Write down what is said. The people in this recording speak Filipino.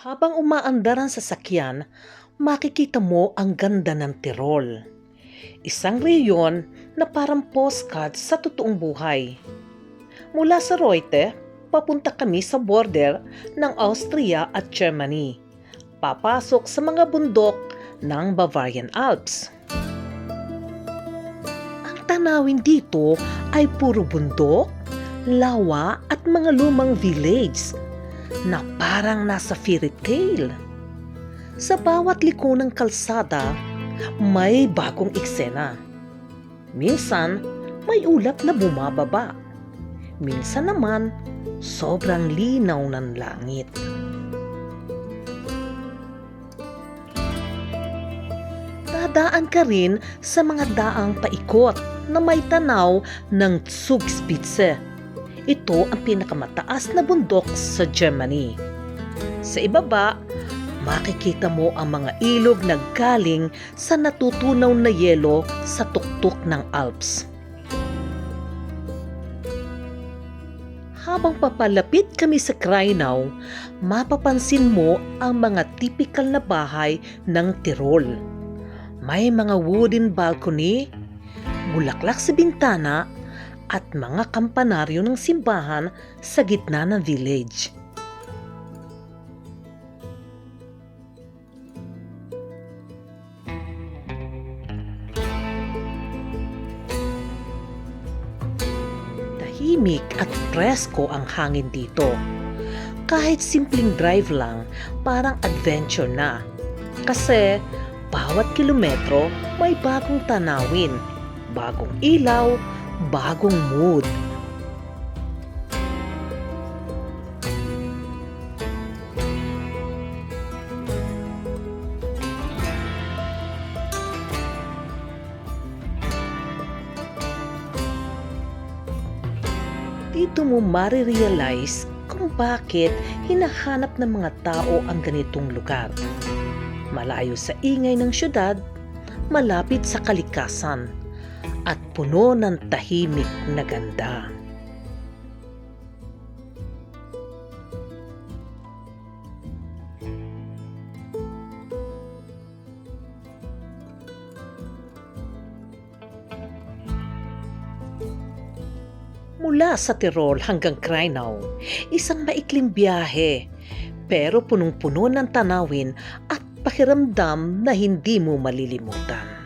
Habang umaandar ang sasakyan, makikita mo ang ganda ng Tirol. Isang reyon na parang postcard sa totoong buhay. Mula sa Reute, papunta kami sa border ng Austria at Germany. Papasok sa mga bundok ng Bavarian Alps. Ang tanawin dito ay puro bundok, lawa at mga lumang village na parang nasa fairy tale. Sa bawat liko ng kalsada, may bagong eksena. Minsan, may ulap na bumababa. Minsan naman, sobrang linaw ng langit. Dadaan ka rin sa mga daang paikot na may tanaw ng Zugspitze. Ito ang pinakamataas na bundok sa Germany. Sa ibaba, makikita mo ang mga ilog na galing sa natutunaw na yelo sa tuktok ng Alps. Habang papalapit kami sa Krainaw, mapapansin mo ang mga tipikal na bahay ng Tirol. May mga wooden balcony, bulaklak sa bintana, at mga kampanaryo ng simbahan sa gitna ng village. Tahimik at presko ang hangin dito. Kahit simpleng drive lang, parang adventure na. Kasi bawat kilometro may bagong tanawin, bagong ilaw, bagong mood. Dito mo marirealize kung bakit hinahanap ng mga tao ang ganitong lugar. Malayo sa ingay ng syudad, malapit sa kalikasan, at puno ng tahimik na ganda. Mula sa Tirol hanggang Krainaw, isang maikling biyahe, pero punong-puno ng tanawin at pakiramdam na hindi mo malilimutan.